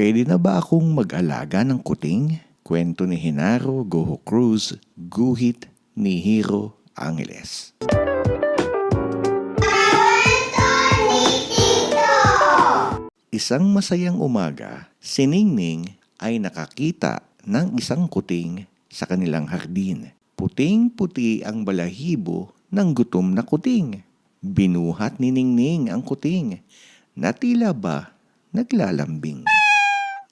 Pwede na ba akong mag-alaga ng kuting? Kwento ni Hinaro Goho Cruz, guhit ni Hiro Angeles. Isang masayang umaga, si Ningning ay nakakita ng isang kuting sa kanilang hardin. Puting-puti ang balahibo ng gutom na kuting. Binuhat ni Ningning ang kuting na tila ba naglalambing.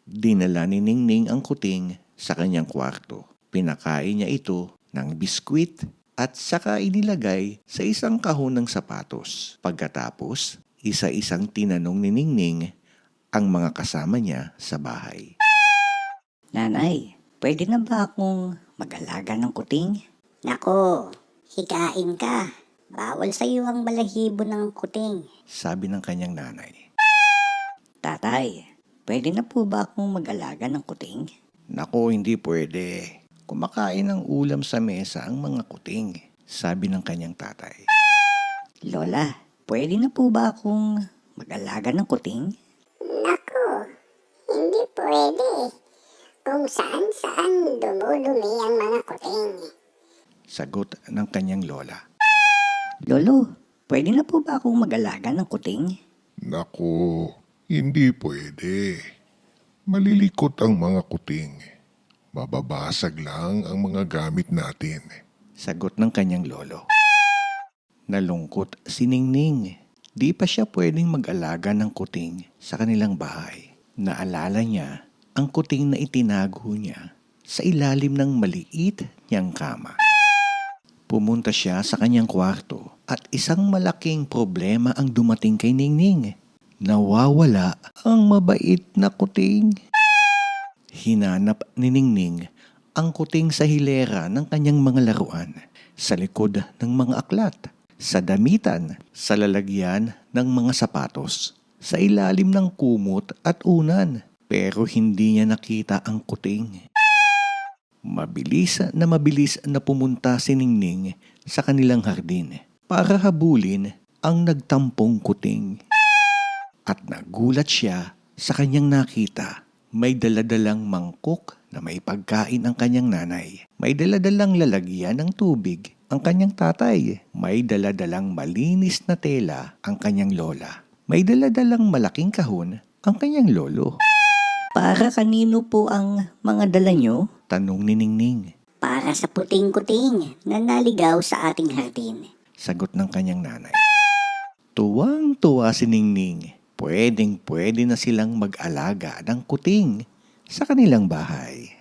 Dinala ni Ningning ang kuting sa kanyang kwarto. Pinakain niya ito ng biskwit at saka inilagay sa isang kahon ng sapatos. Pagkatapos, isa-isang tinanong ni Ningning ang mga kasama niya sa bahay. Nanay, pwede na ba akong mag-alaga ng kuting? Nako, hikain ka. Bawal sa iyo ang balahibo ng kuting. Sabi ng kanyang nanay. Tatay, pwede na po ba akong mag-alaga ng kuting? Nako, hindi pwede. Kumakain ng ulam sa mesa ang mga kuting. Sabi ng kanyang tatay. Lola, pwede na po ba akong mag-alaga ng kuting? Nako, hindi pwede. Kung saan saan dumudumi ang mga kuting. Sagot ng kanyang lola. Lolo, pwede na po ba akong mag-alaga ng kuting? Naku, hindi pwede. Malilikot ang mga kuting. Mababasag lang ang mga gamit natin. Sagot ng kanyang lolo. Nalungkot si Ningning. Di pa siya pwedeng mag-alaga ng kuting sa kanilang bahay. Naalala niya ang kuting na itinago niya sa ilalim ng maliit niyang kama. Pumunta siya sa kanyang kwarto at isang malaking problema ang dumating kay Ningning. Nawawala ang mabait na kuting. Hinanap ni Ningning ang kuting sa hilera ng kanyang mga laruan, sa likod ng mga aklat, sa damitan, sa lalagyan ng mga sapatos, sa ilalim ng kumot at unan. Pero hindi niya nakita ang kuting. Mabilis na mabilis na pumunta si Ningning sa kanilang hardin para habulin ang nagtampong kuting. At nagulat siya sa kanyang nakita. May daladalang mangkok na may pagkain ang kanyang nanay. May daladalang lalagyan ng tubig ang kanyang tatay. May daladalang malinis na tela ang kanyang lola. May daladalang malaking kahon ang kanyang lolo. Para kanino po ang mga dala nyo? Tanong ni Ningning. Para sa puting kuting na naligaw sa ating hardin. Sagot ng kanyang nanay. Tuwang-tuwa si Ningning. Pwedeng pwede na silang mag-alaga ng kuting sa kanilang bahay.